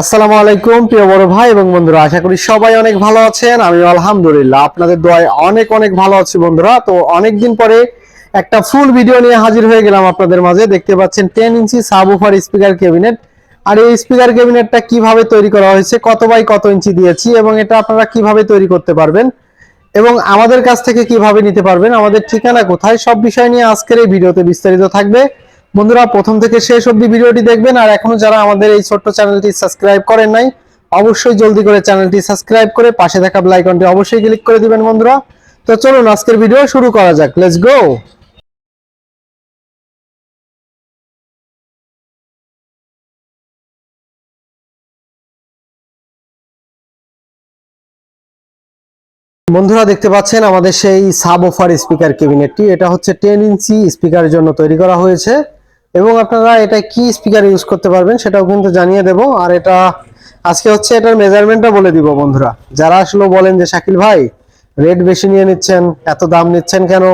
আসসালামু আলাইকুম, প্রিয় বড় ভাই এবং বন্ধুরা, আশা করি সবাই অনেক ভালো আছেন। আমি আলহামদুলিল্লাহ। আপনাদের দোয়ায় অনেক অনেক ভালো আছি বন্ধুরা। তো অনেক দিন পরে একটা ফুল ভিডিও নিয়ে হাজির হয়ে গেলাম আপনাদের মাঝে। দেখতে পাচ্ছেন ten inch subwoofer speaker cabinet আর এই স্পিকার ক্যাবিনেটটা কীভাবে তৈরি করা হয়েছে, কত বাই কত ইঞ্চি দিয়েছি এবং এটা আপনারা কীভাবে তৈরি করতে পারবেন এবং আমাদের কাছ থেকে কীভাবে নিতে পারবেন, আমাদের ঠিকানা কোথায়, সব বিষয় নিয়ে আজকের এই ভিডিওতে বিস্তারিত থাকবে। বন্ধুরা, প্রথম থেকে শেষ অব্দি ভিডিওটি দেখবেন, আর এখনও যারা আমাদের এই ছোট্ট চ্যানেলটি সাবস্ক্রাইব করেন নাই, অবশ্যই জলদি করে চ্যানেলটি সাবস্ক্রাইব করে পাশে বেল আইকনটি অবশ্যই ক্লিক করে দিবেন বন্ধুরা। তো চলুন, আজকের ভিডিও শুরু করা যাক। লেটস গো বন্ধুরা, দেখতে পাচ্ছেন আমাদের সেই সাব অফার স্পিকার ক্যাবিনেটটি এটা হচ্ছে টেন ইঞ্চি স্পিকারের জন্য তৈরি করা হয়েছে। এবং আপনারা এটা কি স্পিকার ইউজ করতে পারবেন সেটাও কিন্তু জানিয়ে দেব। আর এটা আজকে হচ্ছে এটার মেজারমেন্টটা বলে দিব বন্ধুরা। যারা আসলে বলেন যে, শাকিল ভাই রেট বেশি নিয়ে নিচ্ছেন, এত দাম নিচ্ছেন কেন?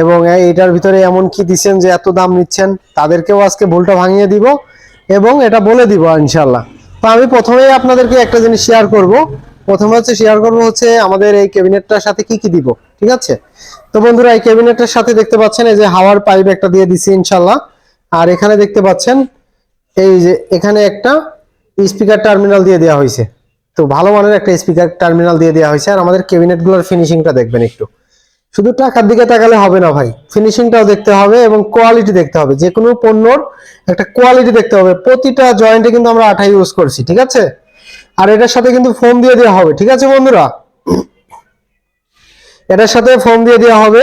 এবং এইটার ভিতরে এমন কি দিচ্ছেন যে, এত দাম নিচ্ছেন? তাদেরকেও আজকে ভুলটা ভাঙিয়ে দিব এবং এটা বলে দিব ইনশাল্লাহ তো আমি প্রথমেই আপনাদেরকে একটা জিনিস শেয়ার করব। প্রথমে হচ্ছে শেয়ার করব হচ্ছে আমাদের এই ক্যাবিনেটটার সাথে কি কি দিব, ঠিক আছে? তো বন্ধুরা, এই ক্যাবিনেটের সাথে দেখতে পাচ্ছেন, এই যে হাওয়ার পাইপ একটা দিয়ে দিছি ইনশাল্লাহ আর এখানে দেখতে পাচ্ছেন, এই যে এখানে একটা স্পিকার টার্মিনাল দিয়ে দেওয়া হয়েছে। তো ভালো মানের একটা স্পিকার টার্মিনাল দিয়ে দেওয়া হয়েছে। আর আমাদের ক্যাবিনেটগুলোর ফিনিশিংটা দেখবেন একটু। শুধু টাকার দিকে তাকালে হবে না ভাই। ফিনিশিংটাও দেখতে হবে এবং কোয়ালিটি দেখতে হবে। যে কোনো পণ্যর একটা কোয়ালিটি দেখতে হবে। প্রতিটা জয়েন্টে কিন্তু আমরা আঠা ইউজ করছি, ঠিক আছে? আর এটার সাথে কিন্তু ফোম দিয়ে দেওয়া হবে, ঠিক আছে বন্ধুরা? এটার সাথে ফোম দিয়ে দেওয়া হবে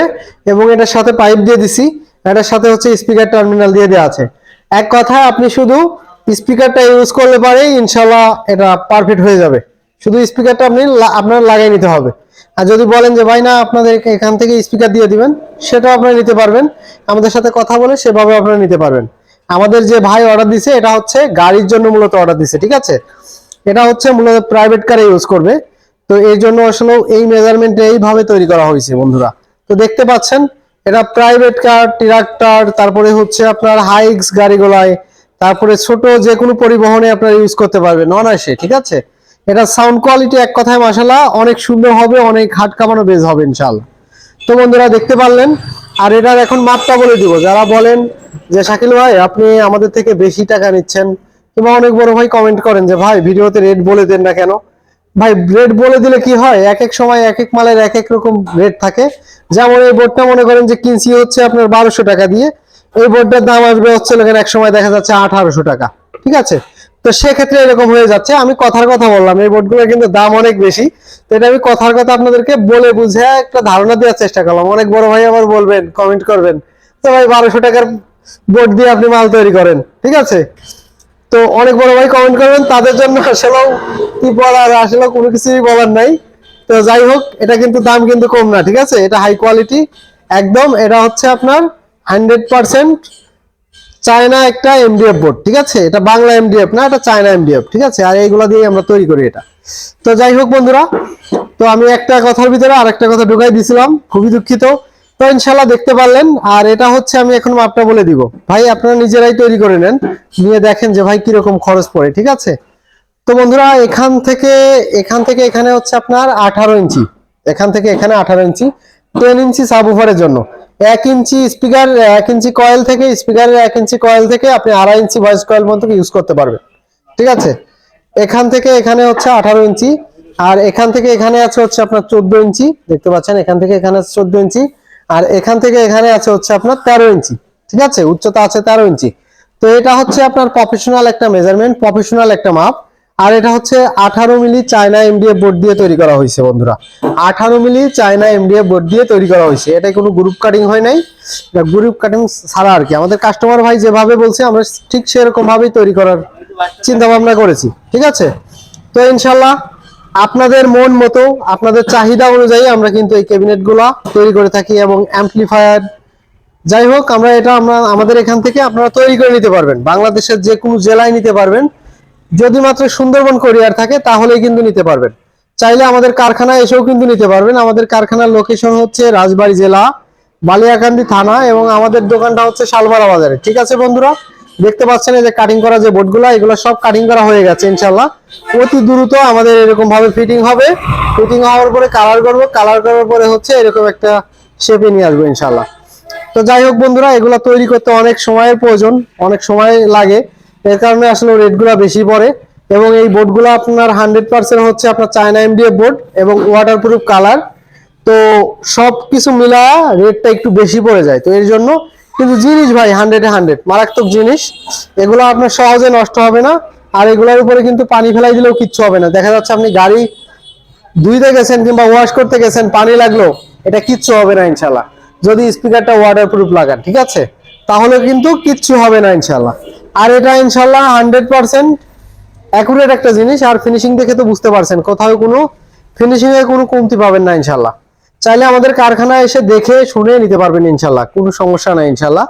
এবং এটার সাথে পাইপ দিয়ে দিছি। এটার সাথে হচ্ছে স্পিকার টার্মিনাল দিয়ে দেওয়া আছে। এক কথায় আপনি শুধু স্পিকারটা ইউজ করলে পারে ইনশাল্লাহ এটা পারফেক্ট হয়ে যাবে। শুধু স্পিকারটা আপনি আপনার লাগিয়ে নিতে হবে। আর যদি বলেন যে, ভাই না, আপনাদের এখান থেকে স্পিকার দিয়ে দিবেন, সেটাও আপনারা নিতে পারবেন। আমাদের সাথে কথা বলে সেভাবে আপনারা নিতে পারবেন। আমাদের যে ভাই অর্ডার দিছে, এটা হচ্ছে গাড়ির জন্য মূলত অর্ডার দিছে, ঠিক আছে? এটা হচ্ছে মূলত প্রাইভেট কারে ইউজ করবে। তো এই জন্য আসলে এই মেজারমেন্টে এইভাবে তৈরি করা হয়েছে, বন্ধুরা। তো দেখতে পাচ্ছেন এটা প্রাইভেট কার ট্রাক্টর তারপরে হচ্ছে আপনার হাইক্স গাড়িগুলায় তারপরে ছোট যে কোনো পরিবহনে আপনারা ইউজ করতে পারবেন নন অনায়াসে, ঠিক আছে? এটা সাউন্ড কোয়ালিটি এক কথায় মাসালা অনেক সুন্দর হবে, অনেক হাট কামানো বেজ হবে ইনশাল্লাহ তো বন্ধুরা, দেখতে পারলেন, আর এটার এখন মাপটা বলে দিব। যারা বলেন যে, শাকিল ভাই, আপনি আমাদের থেকে বেশি টাকা নিচ্ছেন, কিংবা অনেক বড় ভাই কমেন্ট করেন যে, ভাই, ভিডিওতে রেট বলে দেন না কেন? ভাই রেট বলে দিলে কি হয়? এক এক সময় এক এক মালের এক এক রকম রেট থাকে। যেমন এই বোর্ডটা মনে করেন যে কিনছি হচ্ছে আপনার বারোশো টাকা দিয়ে। এই বোর্ডটার দাম আসবে হচ্ছে লোকের এক সময় দেখা যাচ্ছে আঠারোশো টাকা। ঠিক আছে? তো সেক্ষেত্রে এরকম হয়ে যাচ্ছে। আমি কথার কথা বললাম, এই বোর্ডগুলো কিন্তু দাম অনেক বেশি। তো এটা আমি কথার কথা আপনাদেরকে বলে বুঝে একটা ধারণা দেওয়ার চেষ্টা করলাম। অনেক বড় ভাই আবার বলবেন কমেন্ট করবেন। তো ভাই, বারোশো টাকার বোর্ড দিয়ে আপনি মাল তৈরি করেন। ঠিক আছে? তো অনেক বড় ভাই কমেন্ট করবেন, তাদের জন্য আসলেও কি বলার আসলে কোনো কিছুই বলার নাই। তো যাই হোক, এটা কিন্তু দাম কিন্তু কম না, ঠিক আছে? এটা হাই কোয়ালিটি একদম, এটা হচ্ছে আপনার হান্ড্রেড পার্সেন্ট চায়না একটা এমডিএফ বোর্ড ঠিক আছে? এটা বাংলা এমডিএফ না, এটা চায়না এমডিএফ ঠিক আছে? আর এইগুলো দিয়ে আমরা তৈরি করি এটা। তো যাই হোক বন্ধুরা, তো আমি একটা কথার ভিতরে আর একটা কথা ঢুকাই দিছিলাম, খুবই দুঃখিত। তো ইনশাল্লাহ দেখতে পারলেন। আর এটা হচ্ছে আমি এখন মাপটা বলে দিব। ভাই, আপনারা নিজেরাই তৈরি করে নেন। নিয়ে দেখেন যে ভাই কীরকম খরচ পড়ে, ঠিক আছে? তো বন্ধুরা, এখান থেকে এখান থেকে এখানে হচ্ছে আপনার আঠারো ইঞ্চি। এখান থেকে এখানে আঠারো ইঞ্চি। টেন ইঞ্চি সাবউফারের জন্য। এক ইঞ্চি স্পিকার এক ইঞ্চি কয়েল থেকে স্পিকারের এক ইঞ্চি কয়েল থেকে আপনি আড়াই ইঞ্চি ভয়েস কয়েল পর্যন্ত ইউজ করতে পারবেন। ঠিক আছে? এখান থেকে এখানে হচ্ছে আঠারো ইঞ্চি। আর এখান থেকে এখানে আছে হচ্ছে আপনার চোদ্দ ইঞ্চি। দেখতে পাচ্ছেন, এখান থেকে এখানে আছে চোদ্দ ইঞ্চি। আর এখান থেকে এখানে আছে হচ্ছে আপনার তেরো ইঞ্চি, ঠিক আছে? উচ্চতা আছে তেরো ইঞ্চি। তো এটা হচ্ছে আপনার প্রফেশনাল একটা মেজারমেন্ট প্রফেশনাল একটা মাপ। আর এটা হচ্ছে আঠারো মিলি চায়না এমডিএফ বোর্ড দিয়ে তৈরি করা হয়েছে বন্ধুরা। আঠারো মিলি চায়না এমডিএফ বোর্ড দিয়ে তৈরি করা হয়েছে। এটা কোনো গ্রুপ কাটিং হয় নাই। গ্রুপ কাটিং ছাড়া আর কি। আমাদের কাস্টমার ভাই যেভাবে বলছে, আমরা ঠিক সেরকম ভাবেই তৈরি করার চিন্তা ভাবনা করেছি, ঠিক আছে? তো ইনশাল্লাহ আপনাদের মন মতো, আপনাদের চাহিদা অনুযায়ী আমরা কিন্তু এই ক্যাবিনেটগুলা তৈরি করে থাকি এবং অ্যাম্পলিফায়ার যাই হোক, আমরা এটা আমরা, আমাদের এখান থেকে আপনারা তৈরি করে নিতে পারবেন। বাংলাদেশের যে কোনো জেলায় নিতে পারবেন। যদি মাত্র সুন্দরবন কোরিয়ার থাকে, তাহলেই কিন্তু নিতে পারবেন। চাইলে আমাদের কারখানায় এসেও কিন্তু নিতে পারবেন। আমাদের কারখানার লোকেশন হচ্ছে রাজবাড়ী জেলা, বালিয়াকান্দি থানা এবং আমাদের দোকানটা হচ্ছে শালমারা বাজারে। ঠিক আছে বন্ধুরা? দেখতে পাচ্ছেন যে কাটিং করা যে বোর্ডগুলো এগুলো সব কাটিং করা হয়ে গেছে ইনশাল্লাহ অতি দ্রুত আমাদের এরকম ভাবে ফিটিং হবে। ফিটিং হওয়ার পরে কালার করব কালার করার পরে হচ্ছে এরকম একটা শেপে নিয়ে আসব ইনশাল্লাহ তো যাই হোক বন্ধুরা, এগুলো তৈরি করতে অনেক সময়ের প্রয়োজন, অনেক সময় লাগে। এর কারণে আসলে রেটগুলো বেশি পড়ে। এবং এই বোর্ডগুলো আপনার হান্ড্রেড পার্সেন্ট হচ্ছে আপনার চায়না এমডিএফ বোর্ড এবং ওয়াটারপ্রুফ কালার তো সব কিছু মিলা রেটটা একটু বেশি পড়ে যায়। তো এর জন্য কিন্তু জিনিস ভাই হান্ড্রেডে হান্ড্রেড মারাত্মক জিনিস। এগুলো আপনার সহজে নষ্ট হবে না। আর এগুলোর উপরে কিন্তু পানি ফেলাই দিলেও কিচ্ছু হবে না। দেখা যাচ্ছে আপনি গাড়ি ধুইতে গেছেন কিংবা ওয়াশ করতে গেছেন, পানি লাগল, এটা কিচ্ছু হবে না ইনশাল্লাহ যদি স্পিকারটা ওয়াটার প্রুফ লাগান, ঠিক আছে? তাহলে কিন্তু কিচ্ছু হবে না ইনশাল্লাহ আর এটা ইনশাল্লাহ হান্ড্রেড পার্সেন্ট অ্যাকুরেট একটা জিনিস। আর ফিনিশিং দেখে তো বুঝতে পারছেন, কোথাও কোনো ফিনিশিংয়ে কোনো কমতি পাবেন না ইনশাল্লাহ চাইলে আমাদের কারখানায় এসে দেখে, শুনে নিতে পারবেন ইনশাল্লাহ। কোনো সমস্যা নাই ইনশাল্লাহ।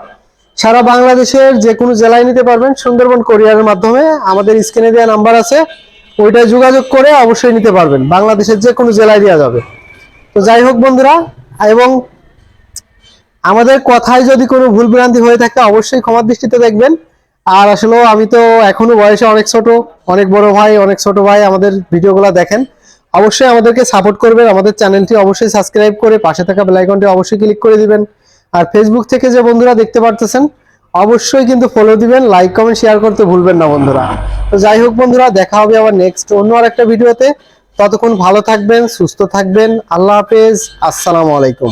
সারা বাংলাদেশের যে কোনো জেলায় নিতে পারবেন সুন্দরবন কোরিয়ারের মাধ্যমে। আমাদের স্ক্রিনে দেওয়া নাম্বার আছে। ওইটায় যোগাযোগ করে অবশ্যই নিতে পারবেন। বাংলাদেশের যে কোনো জেলায় দেওয়া যাবে। তো যাই হোক বন্ধুরা, এবং আমাদের কথায় যদি কোনো ভুল ভ্রান্তি হয়ে থাকে, অবশ্যই ক্ষমার দৃষ্টিতে দেখবেন। আর আসলে আমি তো এখনও বয়সে অনেক ছোট, অনেক বড় ভাই, অনেক ছোট ভাই আমাদের ভিডিওগুলো দেখেন। অবশ্যই আমাদেরকে সাপোর্ট করবেন। আমাদের চ্যানেলটি অবশ্যই সাবস্ক্রাইব করে পাশে থাকা বেলাইকনটি অবশ্যই ক্লিক করে দিবেন। আর ফেসবুক থেকে যে বন্ধুরা দেখতে পারতেছেন, অবশ্যই কিন্তু ফলো দিবেন লাইক কমেন্ট শেয়ার করতে ভুলবেন না বন্ধুরা। তো যাই হোক বন্ধুরা, দেখা হবে আবার নেক্সট অন্য আর একটা ভিডিওতে ততক্ষণ ভালো থাকবেন, সুস্থ থাকবেন। আল্লাহ হাফেজ। আসসালামু আলাইকুম।